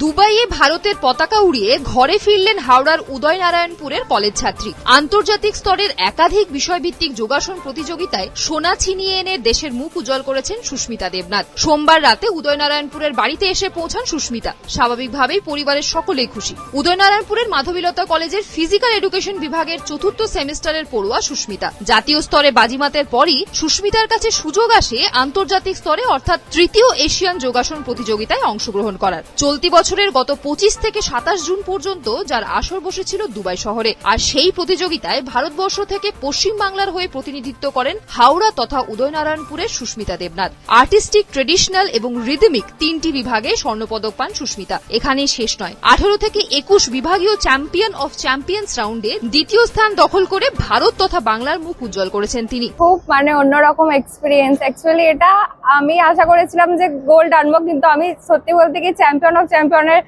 দুবাইয়ে ভারতের পতাকা উড়িয়ে ঘরে ফিরলেন হাওড়ার উদয়নারায়ণপুরের কলেজ ছাত্রী। আন্তর্জাতিক স্তরের একাধিক বিষয়ভিত্তিক যোগাসন প্রতিযোগিতায় সোনা ছিনিয়ে এনে দেশের মুখ উজ্জ্বল করেছেন সুস্মিতা দেবনাথ। সোমবার রাতে উদয়নারায়ণপুরের বাড়িতে এসে পৌঁছান সুস্মিতা। স্বাভাবিকভাবেই পরিবারের সকলেই খুশি। উদয়নারায়ণপুরের মাধবীলতা কলেজের ফিজিক্যাল এডুকেশন বিভাগের চতুর্থ সেমিস্টারের পড়ুয়া সুস্মিতা। জাতীয় স্তরে বাজিমাতের পরই সুস্মিতার কাছে সুযোগ আসে আন্তর্জাতিক স্তরে অর্থাৎ তৃতীয় এশিয়ান যোগাসন প্রতিযোগিতায় অংশগ্রহণ করার। চলতি বছরের গত পঁচিশ থেকে সাতাশ জুন পর্যন্ত যার আসর বসেছিল দুবাই শহরে। আর সেই প্রতিযোগিতায় ভারতবর্ষ থেকে পশ্চিম বাংলার হয়ে প্রতিনিধিত্ব করেন হাওড়া তথা উদয়নারায়ণপুরের সুস্মিতা দেবনাথ। আর্টিস্টিক, ট্রেডিশনাল এবং রিদমিক তিনটি বিভাগে স্বর্ণপদক পান সুস্মিতা। এখানেই শেষ নয়। আঠারো থেকে একুশ বিভাগীয় চ্যাম্পিয়ন অফ চ্যাম্পিয়ন্স রাউন্ডে দ্বিতীয় স্থান দখল করে ভারত তথা বাংলার মুখ উজ্জ্বল করেছেন তিনি। খুব মানে অন্যরকম এক্সপিরিয়েন্স অ্যাকচুয়ালি এটা আমি আশা করেছিলাম যে গোল্ড আনব, কিন্তু আমি সত্যি বলতে কি চ্যাম্পিয়ন অফ চ্যাম্পিয়নের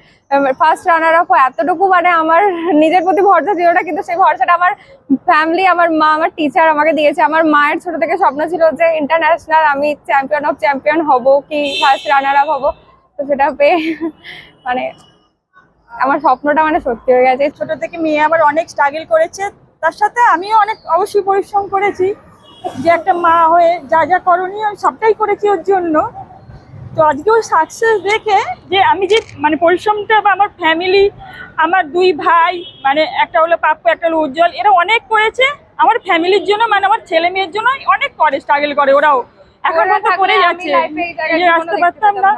ফার্স্ট রানার আপ এতটুকু মানে আমার নিজের প্রতি ভরসা ছিল না, কিন্তু সেই ভরসাটা আমার ফ্যামিলি আমার মা, আমার টিচার আমাকে দিয়েছে। আমার মায়ের ছোট থেকে স্বপ্ন ছিল যে ইন্টারন্যাশনাল আমি চ্যাম্পিয়ন অফ চ্যাম্পিয়ন হব কি ফার্স্ট রানার আপ হব। তো সেটা পেয়ে মানে আমার স্বপ্নটা মানে সত্যি হয়ে গেছে। ছোট থেকে মেয়ে আবার অনেক স্ট্রাগল করেছে। তার সাথে আমিও অনেক, অবশ্যই পরিশ্রম করেছি। যে একটা মা হয়ে যা যা করণীয় সবটাই করেছি ওর জন্য। তো আজকে ওই সাকসেস দেখে যে আমি যে মানে পরিশ্রমটা বা আমার ফ্যামিলি আমার দুই ভাই মানে একটা হলো পাপ্পু একটা হলো উজ্জ্বল এরা অনেক করেছে। আমার ফ্যামিলির জন্য মানে আমার ছেলে মেয়ের জন্য অনেক করে স্ট্রাগল করে ওরাও। এখন মতো করে যাচ্ছে। আসতে পারতাম না। না।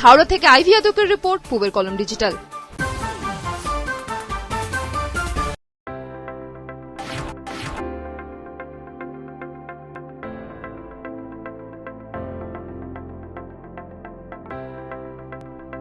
হাওড়া থেকে আইভি আদকের রিপোর্ট পূবের কলম ডিজিটাল